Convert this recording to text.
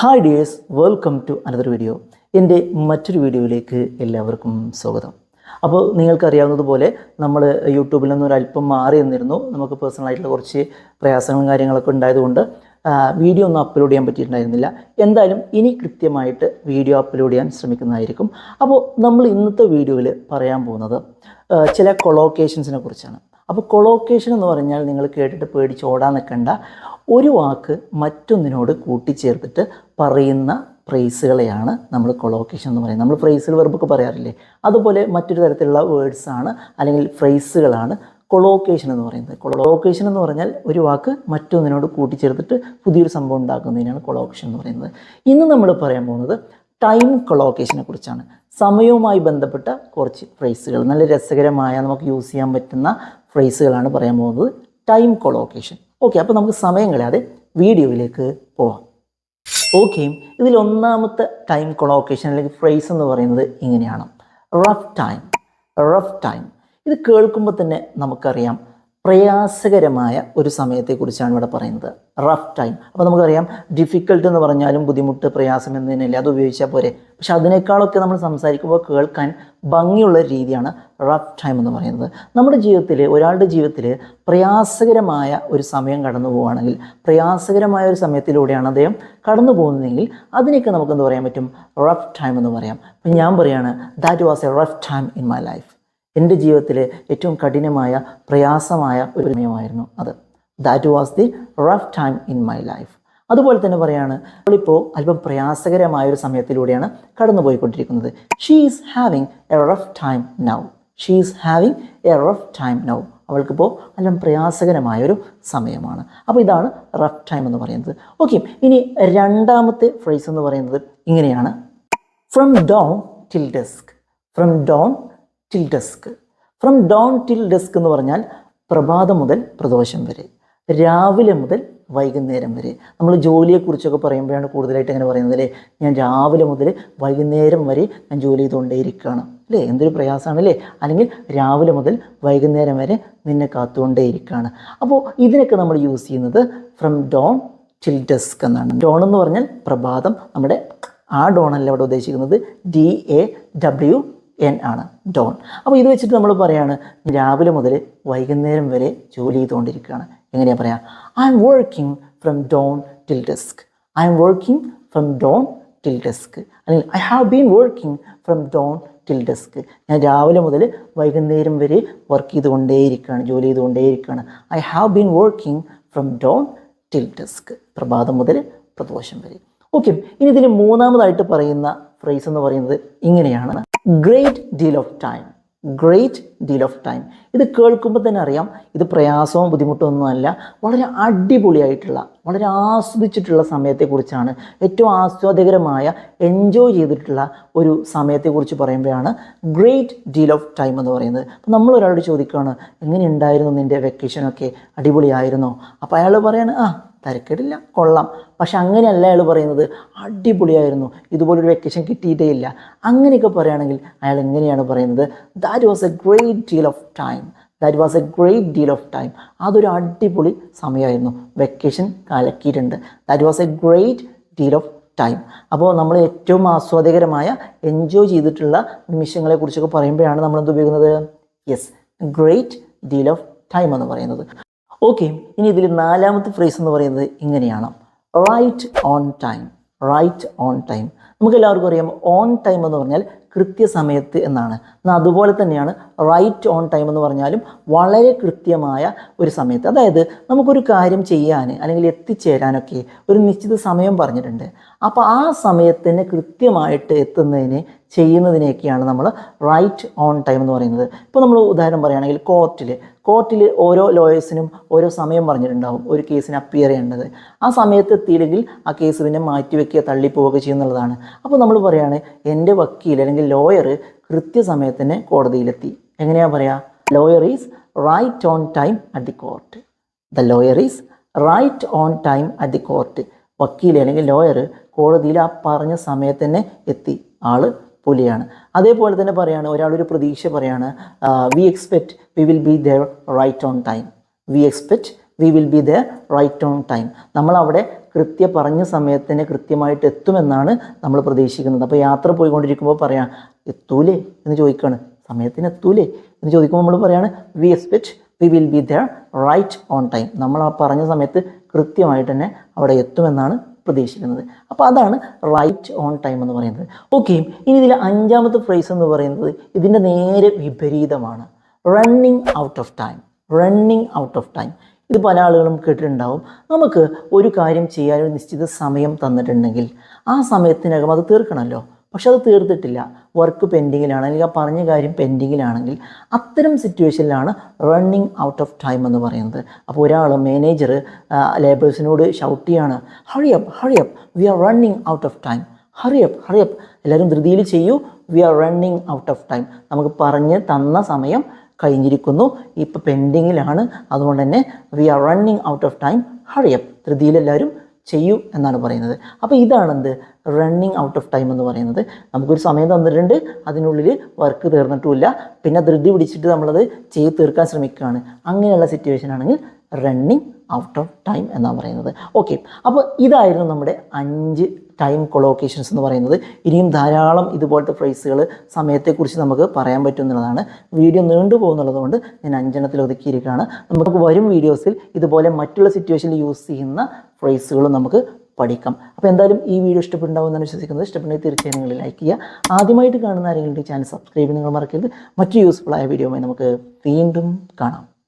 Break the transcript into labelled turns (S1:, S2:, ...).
S1: Hi dears welcome to another video എന്റെ മറ്റൊരു വീഡിയോയിലേക്ക് എല്ലാവർക്കും സ്വാഗതം. അപ്പോൾ നിങ്ങൾക്കറിയാവുന്നതുപോലെ നമ്മൾ യൂട്യൂബിൽ നിന്ന് ഒരല്പം മാറി നിന്നിരുന്നു. നമുക്ക് പേഴ്സണലായിട്ടുള്ള കുറച്ച് പ്രയാസങ്ങളും കാര്യങ്ങളൊക്കെ ഉണ്ടായതുകൊണ്ട് വീഡിയോ ഒന്നും അപ്ലോഡ് ചെയ്യാൻ പറ്റിയിട്ടുണ്ടായിരുന്നില്ല. എന്തായാലും ഇനി കൃത്യമായിട്ട് വീഡിയോ അപ്ലോഡ് ചെയ്യാൻ ശ്രമിക്കുന്നതായിരിക്കും. അപ്പോൾ നമ്മൾ ഇന്നത്തെ വീഡിയോയിൽ പറയാൻ പോകുന്നത് ചില കൊളോക്കേഷൻസിനെ കുറിച്ചാണ്. അപ്പോൾ കൊളോക്കേഷൻ എന്ന് പറഞ്ഞാൽ നിങ്ങൾ കേട്ടിട്ട് പേടിച്ച് ഓടാൻ നിൽക്കേണ്ട ഒരു വാക്ക് മറ്റൊന്നിനോട് കൂട്ടിച്ചേർത്തിട്ട് പറയുന്ന ഫ്രേസുകളെയാണ് നമ്മൾ കൊളോക്കേഷൻ എന്ന് പറയുന്നത്. നമ്മൾ ഫ്രേസുകൾ വെറുപ്പൊക്കെ പറയാറില്ലേ? അതുപോലെ മറ്റൊരു തരത്തിലുള്ള വേർഡ്സാണ് അല്ലെങ്കിൽ ഫ്രേസുകളാണ് കൊളോക്കേഷൻ എന്ന് പറയുന്നത്. കൊളോക്കേഷൻ എന്ന് പറഞ്ഞാൽ ഒരു വാക്ക് മറ്റൊന്നിനോട് കൂട്ടിച്ചേർത്തിട്ട് പുതിയൊരു സംഭവം ഉണ്ടാക്കുന്നതിനാണ് കൊളോക്കേഷൻ എന്ന് പറയുന്നത്. ഇന്ന് നമ്മൾ പറയാൻ പോകുന്നത് ടൈം കൊളോക്കേഷനെ കുറിച്ചാണ്. സമയവുമായി ബന്ധപ്പെട്ട കുറച്ച് ഫ്രേസുകൾ നല്ല രസകരമായ നമുക്ക് യൂസ് ചെയ്യാൻ പറ്റുന്ന ഫ്രേസുകളാണ് പറയാൻ പോകുന്നത്. ടൈം കൊളോക്കേഷൻ ഓക്കെ അപ്പോൾ നമുക്ക് സമയം കളയാതെ വീഡിയോയിലേക്ക് പോവാം. ഓക്കെയും ഇതിൽ ഒന്നാമത്തെ ടൈം കൊളോക്കേഷൻ അല്ലെങ്കിൽ ഫ്രേസ് എന്ന് പറയുന്നത് ഇങ്ങനെയാണ്. റഫ് ടൈം റഫ് ടൈം ഇത് കേൾക്കുമ്പോൾ തന്നെ നമുക്കറിയാം പ്രയാസകരമായ ഒരു സമയത്തെക്കുറിച്ചാണ് ഇവിടെ പറയുന്നത്. റഫ് ടൈം അപ്പോൾ നമുക്കറിയാം ഡിഫിക്കൽട്ട് എന്ന് പറഞ്ഞാലും ബുദ്ധിമുട്ട് പ്രയാസം എന്നതിനല്ല അത് ഉപയോഗിച്ചാൽ പോരെ. പക്ഷെ അതിനേക്കാളൊക്കെ നമ്മൾ സംസാരിക്കുമ്പോൾ കേൾക്കാൻ ഭംഗിയുള്ള രീതിയാണ് റഫ് ടൈം എന്ന് പറയുന്നത്. നമ്മുടെ ജീവിതത്തിൽ ഒരാളുടെ ജീവിതത്തിൽ പ്രയാസകരമായ ഒരു സമയം കടന്നു പോവുകയാണെങ്കിൽ പ്രയാസകരമായ ഒരു സമയത്തിലൂടെയാണ് അദ്ദേഹം കടന്നു പോകുന്നതെങ്കിൽ അതിനൊക്കെ നമുക്കെന്ത് പറയാൻ പറ്റും? റഫ് ടൈം എന്ന് പറയാം. അപ്പം ഞാൻ പറയാണ് that was a rough time in my life എന്റെ ജീവിതത്തിലെ ഏറ്റവും കഠിനമായ പ്രയാസമായ ഒരു സമയമായിരുന്നു അത്. That was the rough time in my life അതുപോലെ തന്നെ പറയാണ് അവളിപ്പോൾ അല്പം പ്രയാസകരമായ ഒരു സമയത്തിലൂടെയാണ് കടന്നു പോയിക്കൊണ്ടിരിക്കുന്നത് she is having a rough time now she is having a rough time now അവൾക്കിപ്പോൾ അല്പം പ്രയാസകരമായൊരു സമയമാണ്. അപ്പോൾ ഇതാണ് റഫ് ടൈം എന്ന് പറയുന്നത്. ഓക്കെ ഇനി രണ്ടാമത്തെ ഫ്രേസ് എന്ന് പറയുന്നത് ഇങ്ങനെയാണ്. From dawn till dusk from dawn till dusk. From dawn till dusk എന്ന് പറഞ്ഞാൽ പ്രഭാതം മുതൽ പ്രദോഷം വരെ രാവിലെ മുതൽ വൈകുന്നേരം വരെ. നമ്മൾ ജോലിയെക്കുറിച്ചൊക്കെ പറയുമ്പോഴാണ് കൂടുതലായിട്ട് അങ്ങനെ പറയുന്നത് അല്ലേ? ഞാൻ രാവിലെ മുതൽ വൈകുന്നേരം വരെ ഞാൻ ജോലി ചെയ്തുകൊണ്ടേയിരിക്കുകയാണ്. അല്ലേ? എന്തൊരു പ്രയാസമാണ് അല്ലേ? അല്ലെങ്കിൽ രാവിലെ മുതൽ വൈകുന്നേരം വരെ നിന്നെ കാത്തുകൊണ്ടേയിരിക്കുകയാണ്. അപ്പോൾ ഇതിനൊക്കെ നമ്മൾ യൂസ് ചെയ്യുന്നത് ഫ്രം ഡോൺ ടിൽ ഡെസ്ക് എന്നാണ്. ഡോൺ എന്ന് പറഞ്ഞാൽ പ്രഭാതം. നമ്മുടെ ആ ഡോണല്ല അവിടെ ഉദ്ദേശിക്കുന്നത്. ഡി എ ഡബ്ല്യു എൻ ആണ്. ഡോൺ അപ്പോൾ ഇത് വെച്ചിട്ട് നമ്മൾ പറയാണ് രാവിലെ മുതൽ വൈകുന്നേരം വരെ ജോലി ചെയ്തുകൊണ്ടിരിക്കുകയാണ്. എങ്ങനെയാണ് പറയാം? I'm working from dawn till dusk I'm working from dawn till dusk അല്ലെങ്കിൽ I have been working from dawn till dusk ഞാൻ രാവിലെ മുതൽ വൈകുന്നേരം വരെ വർക്ക് ചെയ്തുകൊണ്ടേയിരിക്കുകയാണ് ജോലി ചെയ്തുകൊണ്ടേയിരിക്കുകയാണ്. I have been working from dawn till dusk പ്രഭാതം മുതൽ പ്രദോഷം വരെ. ഓക്കെ ഇനി ഇതിൽ മൂന്നാമതായിട്ട് പറയുന്ന ഫ്രേസ് എന്ന് പറയുന്നത് ഇങ്ങനെയാണ്. Great deal of time great deal of time ഇത് കേൾക്കുമ്പോൾ തന്നെ അറിയാം ഇത് പ്രയാസവും ബുദ്ധിമുട്ടും ഒന്നുമല്ല വളരെ അടിപൊളിയായിട്ടുള്ള വളരെ ആസ്വദിച്ചിട്ടുള്ള സമയത്തെക്കുറിച്ചാണ് ഏറ്റവും ആസ്വാദകരമായ എൻജോയ് ചെയ്തിട്ടുള്ള ഒരു സമയത്തെക്കുറിച്ച് പറയുമ്പോഴാണ് ഗ്രേറ്റ് ഡീൽ ഓഫ് ടൈം എന്ന് പറയുന്നത്. അപ്പോൾ നമ്മൾ ഒരാളോട് ചോദിക്കുകയാണ് എങ്ങനെ ഉണ്ടായിരുന്നു നിന്റെ വെക്കേഷനൊക്കെ അടിപൊളിയായിരുന്നോ? അപ്പോൾ അയാൾ പറയാണ് ആ തരക്കേടില്ല. കൊള്ളാം. പക്ഷെ അങ്ങനെയല്ല അയാൾ പറയുന്നത്. അടിപൊളിയായിരുന്നു. ഇതുപോലൊരു വെക്കേഷൻ കിട്ടിയിട്ടേ ഇല്ല. അങ്ങനെയൊക്കെ പറയുകയാണെങ്കിൽ അയാൾ എങ്ങനെയാണ് പറയുന്നത്? That was a great deal of time that was a great deal of time അതൊരു അടിപൊളി സമയമായിരുന്നു. Vacation കലക്കിയിട്ടുണ്ട്. That was a great deal of time അപ്പോൾ നമ്മൾ ഏറ്റവും ആസ്വാദ്യകരമായ എൻജോയ് ചെയ്തിട്ടുള്ള നിമിഷങ്ങളെക്കുറിച്ചൊക്കെ പറയുമ്പോഴാണ് നമ്മൾ എന്ത് ഉപയോഗിക്കുന്നത്? Yes great deal of time എന്ന് പറയുന്നത്. ഓക്കെ ഇനി ഇതിൽ നാലാമത്തെ ഫ്രേസ് എന്ന് പറയുന്നത് ഇങ്ങനെയാണ്. Right on time right on time നമുക്ക് എല്ലാവർക്കും അറിയാം ഓൺ ടൈം എന്ന് പറഞ്ഞാൽ കൃത്യസമയത്ത് എന്നാണ്. എന്നാൽ അതുപോലെ തന്നെയാണ് റൈറ്റ് ഓൺ ടൈം എന്ന് പറഞ്ഞാലും വളരെ കൃത്യമായ ഒരു സമയത്ത്. അതായത് നമുക്കൊരു കാര്യം ചെയ്യാൻ അല്ലെങ്കിൽ എത്തിച്ചേരാനൊക്കെ ഒരു നിശ്ചിത സമയം പറഞ്ഞിട്ടുണ്ട്. അപ്പോൾ ആ സമയത്തിന് കൃത്യമായിട്ട് എത്തുന്നതിന് ചെയ്യുന്നതിനെയൊക്കെയാണ് നമ്മൾ റൈറ്റ് ഓൺ ടൈം എന്ന് പറയുന്നത്. ഇപ്പോൾ നമ്മൾ ഉദാഹരണം പറയുകയാണെങ്കിൽ കോർട്ടിൽ കോർട്ടിൽ ഓരോ ലോയേഴ്സിനും ഓരോ സമയം പറഞ്ഞിട്ടുണ്ടാവും ഒരു കേസിന് അപ്പിയർ ചെയ്യേണ്ടത്. ആ സമയത്ത് എത്തിയില്ലെങ്കിൽ ആ കേസ് പിന്നെ മാറ്റിവെക്കുക തള്ളിപ്പോവുക ചെയ്യുന്നുള്ളതാണ്. അപ്പോൾ നമ്മൾ പറയുകയാണ് എന്റെ വക്കീൽ അല്ലെങ്കിൽ ലോയർ കൃത്യസമയത്തിന് കോടതിയിലെത്തി. എങ്ങനെയാണ് പറയുക lawyer is right on time at the court the lawyer is right on time at the court വക്കീൽ അല്ലെങ്കിൽ ലോയർ കോടതിയിൽ ആ പറഞ്ഞ സമയത്ത് തന്നെ എത്തി. ആൾ പുലിയാണ്. അതേപോലെ തന്നെ പറയാണ് ഒരാളൊരു പ്രതീക്ഷ പറയാണ് we expect we will be there right on time we expect we will be there right on time നമ്മൾ അവിടെ കൃത്യ പറഞ്ഞ സമയത്തിന് കൃത്യമായിട്ട് എത്തുമെന്നാണ് നമ്മൾ പ്രതീക്ഷിക്കുന്നത്. അപ്പോൾ യാത്ര പോയിക്കൊണ്ടിരിക്കുമ്പോൾ പറയാം എത്തൂലേ? എന്ന് ചോദിക്കുകയാണ് സമയത്തിന് എത്തൂലേ? എന്ന് ചോദിക്കുമ്പോൾ നമ്മൾ പറയാണ് we expect we will be there right on time നമ്മൾ ആ പറഞ്ഞ സമയത്ത് കൃത്യമായിട്ട് തന്നെ അവിടെ എത്തുമെന്നാണ് പ്രതീക്ഷിക്കുന്നത്. അപ്പോൾ അതാണ് റൈറ്റ് ഓൺ ടൈം എന്ന് പറയുന്നത്. ഓക്കെ ഇനി ഇതിലെ അഞ്ചാമത്തെ ഫ്രേസ് എന്ന് പറയുന്നത് ഇതിന്റെ നേരെ വിപരീതമാണ്. Running out of time running out of time ഇത് പല ആളുകളും കേട്ടിട്ടുണ്ടാവും. നമുക്ക് ഒരു കാര്യം ചെയ്യാൻ ഒരു നിശ്ചിത സമയം തന്നിട്ടുണ്ടെങ്കിൽ ആ സമയത്തിനകം അത് തീർക്കണമല്ലോ. പക്ഷെ അത് തീർത്തിട്ടില്ല. വർക്ക് പെൻഡിങ്ങിലാണ്. അല്ലെങ്കിൽ ആ പറഞ്ഞ കാര്യം പെൻഡിങ്ങിലാണെങ്കിൽ അത്തരം സിറ്റുവേഷനിലാണ് റണ്ണിങ് ഔട്ട് ഓഫ് ടൈം എന്ന് പറയുന്നത്. അപ്പോൾ ഒരാൾ മാനേജർ ലേബേഴ്സിനോട് ഷൗട്ട് ചെയ്യാണ് hurry up hurry up we are running out of time hurry up hurry up എല്ലാവരും ധൃതിയിൽ ചെയ്യൂ. We are running out of time നമുക്ക് പറഞ്ഞ് തന്ന സമയം കഴിഞ്ഞിരിക്കുന്നു. ഇപ്പോൾ പെൻഡിങ്ങിലാണ്. അതുകൊണ്ട് തന്നെ we are running out of time hurry up ധൃതിയിലെല്ലാവരും ചെയ്യൂ എന്നാണ് പറയുന്നത്. അപ്പോൾ ഇതാണ് എന്ത് റണ്ണിങ് ഔട്ട് ഓഫ് ടൈം എന്ന് പറയുന്നത്. നമുക്കൊരു സമയം തന്നിട്ടുണ്ട്. അതിനുള്ളിൽ വർക്ക് തീർന്നിട്ടുമില്ല. പിന്നെ ധൃതി പിടിച്ചിട്ട് നമ്മളത് ചെയ്ത് തീർക്കാൻ ശ്രമിക്കുകയാണ്. അങ്ങനെയുള്ള സിറ്റുവേഷൻ ആണെങ്കിൽ റണ്ണിങ് ഔട്ട് ഓഫ് ടൈം എന്നാണ് പറയുന്നത്. ഓക്കെ അപ്പോൾ ഇതായിരുന്നു നമ്മുടെ അഞ്ച് ടൈം കൊളോക്കേഷൻസ് എന്ന് പറയുന്നത് ഇനിയും ധാരാളം ഇതുപോലത്തെ ഫ്രേസുകൾ സമയത്തെക്കുറിച്ച് നമുക്ക് പറയാൻ പറ്റും എന്നുള്ളതാണ്. വീഡിയോ നീണ്ടു പോകുന്നുള്ളതുകൊണ്ട് ഞാൻ അഞ്ചെണ്ണത്തിൽ ഒതുക്കിയിരിക്കുകയാണ്. നമുക്ക് വരും വീഡിയോസിൽ ഇതുപോലെ മറ്റുള്ള സിറ്റുവേഷനിൽ യൂസ് ചെയ്യുന്ന ഫ്രേസുകളും നമുക്ക് പഠിക്കാം. അപ്പോൾ എന്തായാലും ഈ വീഡിയോ ഇഷ്ടപ്പെടുണ്ടാവുമെന്നാണ് വിശ്വസിക്കുന്നത്. ഇഷ്ടപ്പെടുന്നെങ്കിൽ തീർച്ചയായും നിങ്ങൾ ലൈക്ക് ചെയ്യുക. ആദ്യമായിട്ട് കാണുന്ന ആരെങ്കിലും ചാനൽ സബ്സ്ക്രൈബ് നിങ്ങൾ മറക്കരുത്. മറ്റു യൂസ്ഫുൾ ആയ വീഡിയോയുമായി നമുക്ക് വീണ്ടും കാണാം.